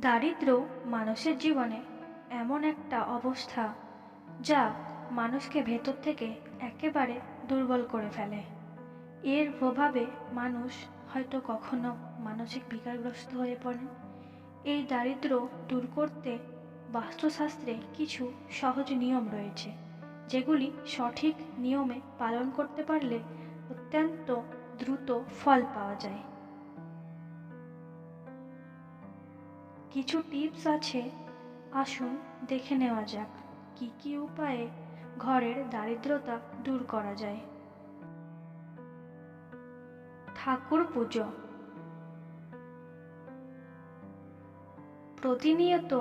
দারিদ্র মানুষের জীবনে এমন একটা অবস্থা যা মানুষকে ভেতর থেকে একেবারে দুর্বল করে ফেলে। এর প্রভাবে মানুষ হয়তো কখনো মানসিক বিকারগ্রস্ত হয়ে পড়েন এই দারিদ্র দূর করতে বাস্তুশাস্ত্রে কিছু সহজ নিয়ম রয়েছে, যেগুলি সঠিক নিয়মে পালন করতে পারলে অত্যন্ত দ্রুত ফল পাওয়া যায়। কিছু টিপস আছে? আসুন, দেখে নেওয়া যাক, কি কি উপায়ে ঘরের দারিদ্রতা দূর করা যায়? ঠাকুর পুজো। প্রতিনিয়ত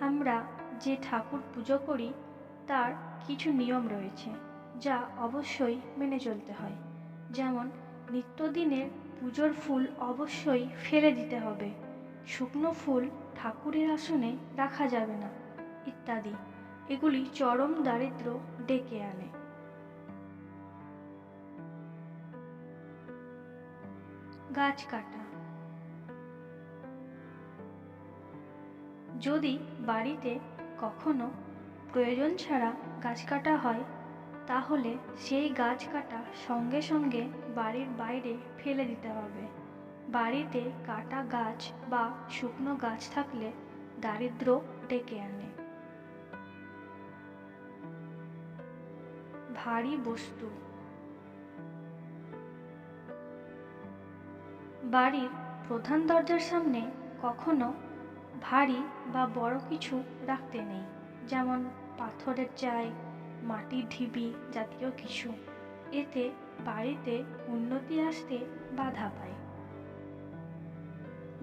আমরা যে ঠাকুর পুজো করি, তার কিছু নিয়ম রয়েছে, যা অবশ্যই মেনে চলতে হয়। যেমন, নিত্যদিনের পুজোর ফুল অবশ্যই ফেলে দিতে হবে। শুকনো ফুল ঠাকুরের আসনে রাখা যাবে না, ইত্যাদি। এগুলি চরম দারিদ্র ডেকে আনে। গাছ কাটা। যদি বাড়িতে কখনো প্রয়োজন ছাড়া গাছ কাটা হয়, তাহলে সেই গাছ কাটা সঙ্গে সঙ্গে বাড়ির বাইরে ফেলে দিতে হবে। বাড়িতে কাটা গাছ বা শুকনো গাছ থাকলে দারিদ্র ডেকে আনে। ভারী বস্তু। বাড়ির প্রধান দরজার সামনে কখনো ভারী বা বড় কিছু রাখতে নেই, যেমন পাথরের চাই, মাটির ঢিবি জাতীয় কিছু। এতে বাড়িতে উন্নতি আসতে বাধা পায়।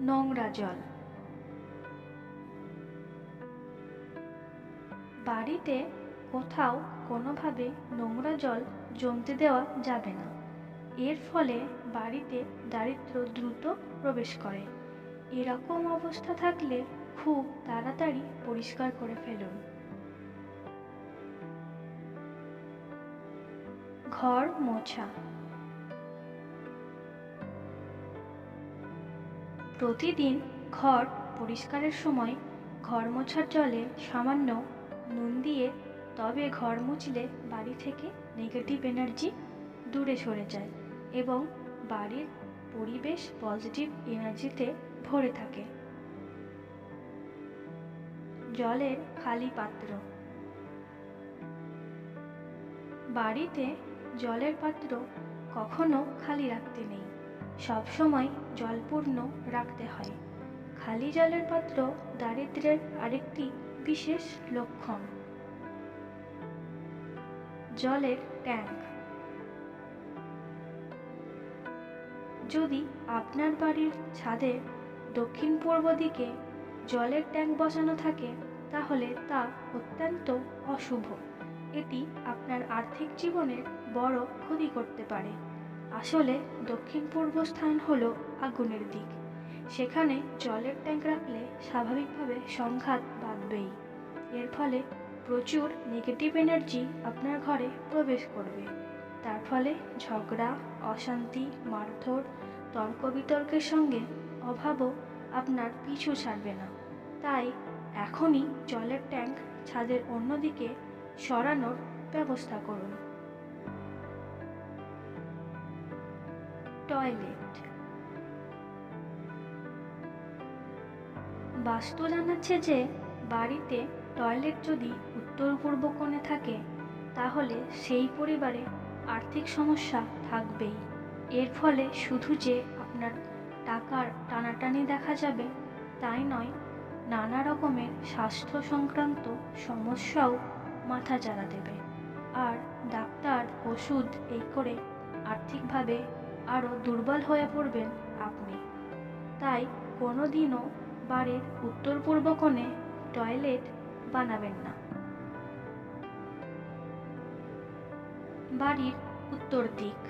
নোংরা জল। বাড়িতে কোথাও কোনোভাবে নোংরা জল জমতে দেওয়া যাবে না। এর ফলে বাড়িতে দারিদ্র দ্রুত প্রবেশ করে। এরকম অবস্থা থাকলে খুব তাড়াতাড়ি পরিষ্কার করে ফেলুন। ঘর মোছা। প্রতিদিন ঘর পরিষ্কারের সময় ঘর মোছার জলে সামান্য নুন দিয়ে তবে ঘর মুছলে বাড়ি থেকে নেগেটিভ এনার্জি দূরে সরে যায় এবং বাড়ির পরিবেশ পজিটিভ এনার্জিতে ভরে থাকে। জলের খালি পাত্র। বাড়িতে জলের পাত্র কখনো খালি রাখতে নেই। সবসময় জলপূর্ণ রাখতে হয়। খালি জলের পাত্র দারিদ্র্যের আরেকটি বিশেষ লক্ষণ। জলের ট্যাঙ্ক। যদি আপনার বাড়ির ছাদে দক্ষিণ পূর্ব দিকে জলের ট্যাঙ্ক বসানো থাকে, তাহলে তা অত্যন্ত অশুভ। এটি আপনার আর্থিক জীবনের বড় ক্ষতি করতে পারে। আসলে দক্ষিণ পূর্ব স্থান হল আগুনের দিক। সেখানে জলের ট্যাঙ্ক রাখলে স্বাভাবিকভাবে সংঘাত বাঁধবেই। এর ফলে প্রচুর নেগেটিভ এনার্জি আপনার ঘরে প্রবেশ করবে। তার ফলে ঝগড়া, অশান্তি, মারধর তর্ক বিতর্কের সঙ্গে অভাবও আপনার পিছু ছাড়বে না। তাই এখনই জলের ট্যাঙ্ক ছাদের অন্যদিকে সরানোর ব্যবস্থা করুন। টয়লেট। বাস্তু জানাচ্ছে যে, বাড়িতে টয়লেট যদি উত্তর পূর্ব কোণে থাকে, তাহলে সেই পরিবারে আর্থিক সমস্যা থাকবেই। এর ফলে শুধু যে আপনার টাকার টানাটানি দেখা যাবে, তাই নয়, নানা রকমের স্বাস্থ্য সংক্রান্ত সমস্যাও মাথা চাড়া দেবে। আর ডাক্তার ওষুধ এই করে আর্থিকভাবে আরও দুর্বল হয়ে পড়বেন আপনি। তাই কোনো দিনও বাড়ির উত্তর পূর্ব কোণে টয়লেট বানাবেন না। বাড়ির উত্তর দিক।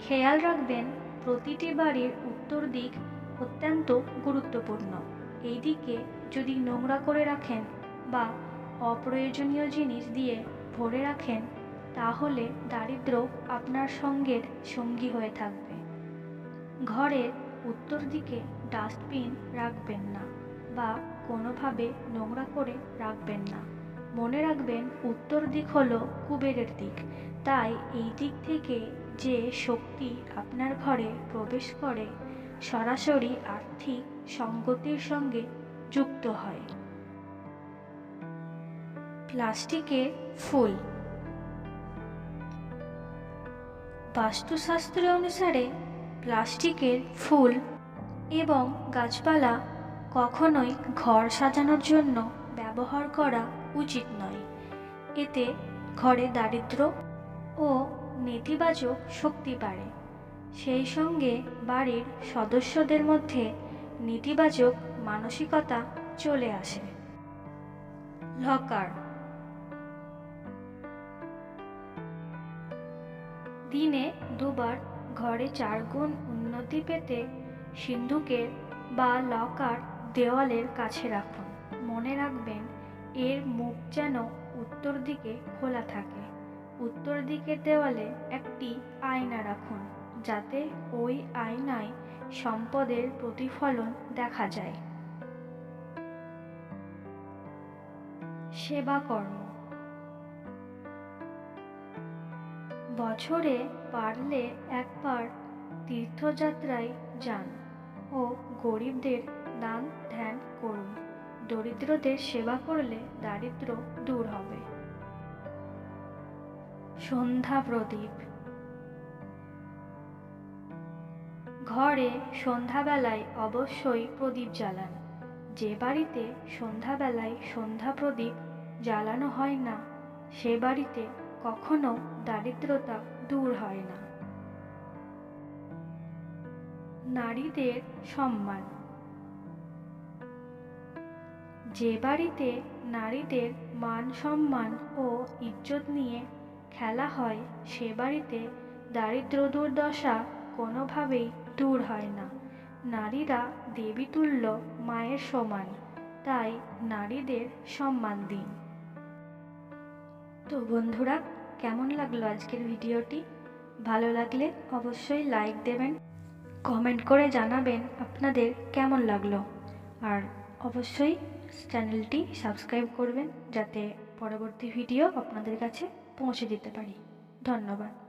খেয়াল রাখবেন, প্রতিটি বাড়ির উত্তর দিক অত্যন্ত গুরুত্বপূর্ণ। এই দিকে যদি নোংরা করে রাখেন বা অপ্রয়োজনীয় জিনিস দিয়ে ভরে রাখেন তাহলে দারিদ্র আপনার সঙ্গের সঙ্গী হয়ে থাকবে। ঘরের উত্তর দিকে ডাস্টবিন রাখবেন না বা কোনোভাবে নোংরা করে রাখবেন না। মনে রাখবেন উত্তর দিক হলো কুবেরের দিক। তাই এই দিক থেকে যে শক্তি আপনার ঘরে প্রবেশ করে সরাসরি আর্থিক সঙ্গতির সঙ্গে যুক্ত হয়। প্লাস্টিকের ফুল বাস্তুশাস্ত্র অনুসারে প্লাস্টিকের ফুল এবং গাছপালা কখনোই ঘর সাজানোর জন্য ব্যবহার করা উচিত নয়। এতে ঘরে দারিদ্র ও নেতিবাচক শক্তি বাড়ে। সেই সঙ্গে বাড়ির সদস্যদের মধ্যে নেতিবাচক মানসিকতা চলে আসে। লকার দিনে দুবার ঘরে চার গুণ উন্নতি পেতে সিন্ধুকের বা লকার দেওয়ালের কাছে রাখুন। মনে রাখবেন, এর মুখ যেন উত্তর দিকে খোলা থাকে। উত্তর দিকের দেওয়ালে একটি আয়না রাখুন, যাতে ওই আয়নায় সম্পদের প্রতিফলন দেখা যায়। সেবা কর্ম বছরে পারলে একবার তীর্থযাত্রায় যান ও গরিবদের দান ধ্যান করুন। দরিদ্রদের সেবা করলে দারিদ্র দূর হবে। সন্ধ্যা প্রদীপ। ঘরে সন্ধ্যাবেলায় অবশ্যই প্রদীপ জ্বালান। যে বাড়িতে সন্ধ্যাবেলায় সন্ধ্যা প্রদীপ জ্বালানো হয় না, সে বাড়িতে কখনো দারিদ্রতা দূর হয় না। নারীদের সম্মান। যে বাড়িতে নারীদের মান সম্মান ও ইজ্জত নিয়ে খেলা হয়, সে বাড়িতে দারিদ্র দুর্দশা কোনোভাবেই দূর হয় না। নারীরা দেবীতুল্য মায়ের সমান, তাই নারীদের সম্মান দিন। তো বন্ধুরা কেমন লাগল আজকের ভিডিওটি? ভালো লাগলে অবশ্যই লাইক দেবেন কমেন্ট করে জানাবেন আপনাদের কেমন লাগল। আর অবশ্যই চ্যানেলটি সাবস্ক্রাইব করবেন, যাতে পরবর্তী ভিডিও আপনাদের কাছে পৌঁছে দিতে পারি। ধন্যবাদ।